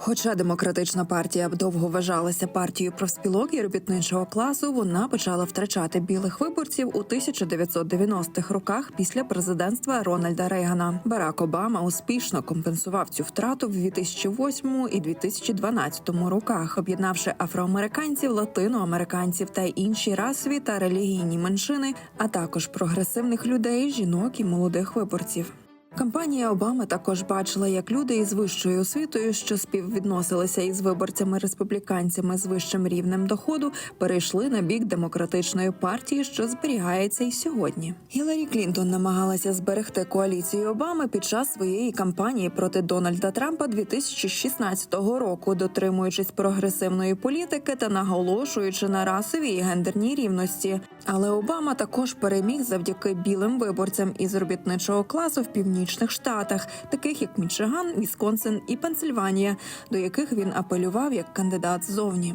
Хоча демократична партія довго вважалася партією профспілок і робітничого класу, вона почала втрачати білих виборців у 1990-х роках після президентства Рональда Рейгана. Барак Обама успішно компенсував цю втрату в 2008 і 2012 роках, об'єднавши афроамериканців, латиноамериканців та інші расові та релігійні меншини, а також прогресивних людей, жінок і молодих виборців. Кампанія Обами також бачила, як люди із вищою освітою, що співвідносилися із виборцями республіканцями з вищим рівнем доходу, перейшли на бік демократичної партії, що зберігається і сьогодні. Гіларі Клінтон намагалася зберегти коаліцію Обами під час своєї кампанії проти Дональда Трампа 2016 року, дотримуючись прогресивної політики та наголошуючи на расовій і гендерній рівності. Але Обама також переміг завдяки білим виборцям із робітничого класу в північних штатах, таких як Мічиган, Вісконсин і Пенсильванія, до яких він апелював як кандидат ззовні.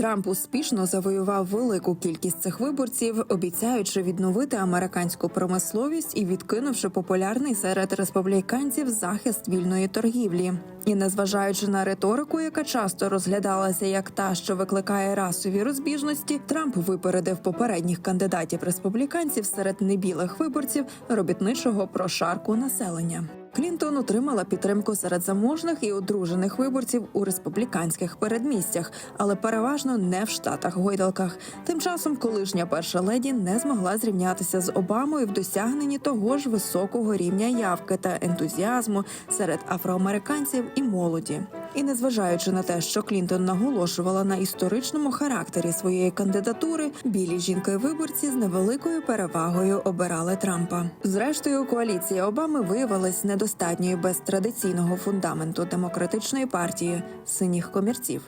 Трамп успішно завоював велику кількість цих виборців, обіцяючи відновити американську промисловість і відкинувши популярний серед республіканців захист вільної торгівлі. І незважаючи на риторику, яка часто розглядалася як та, що викликає расові розбіжності, Трамп випередив попередніх кандидатів республіканців серед небілих виборців робітничого прошарку населення. Клінтон отримала підтримку серед заможних і одружених виборців у республіканських передмістях, але переважно не в штатах гойдалках. Тим часом колишня перша леді не змогла зрівнятися з Обамою в досягненні того ж високого рівня явки та ентузіазму серед афроамериканців і молоді. І незважаючи на те, що Клінтон наголошувала на історичному характері своєї кандидатури, білі жінки-виборці з невеликою перевагою обирали Трампа. Зрештою, коаліція Обами виявилась недостатньою без традиційного фундаменту демократичної партії синіх комірців.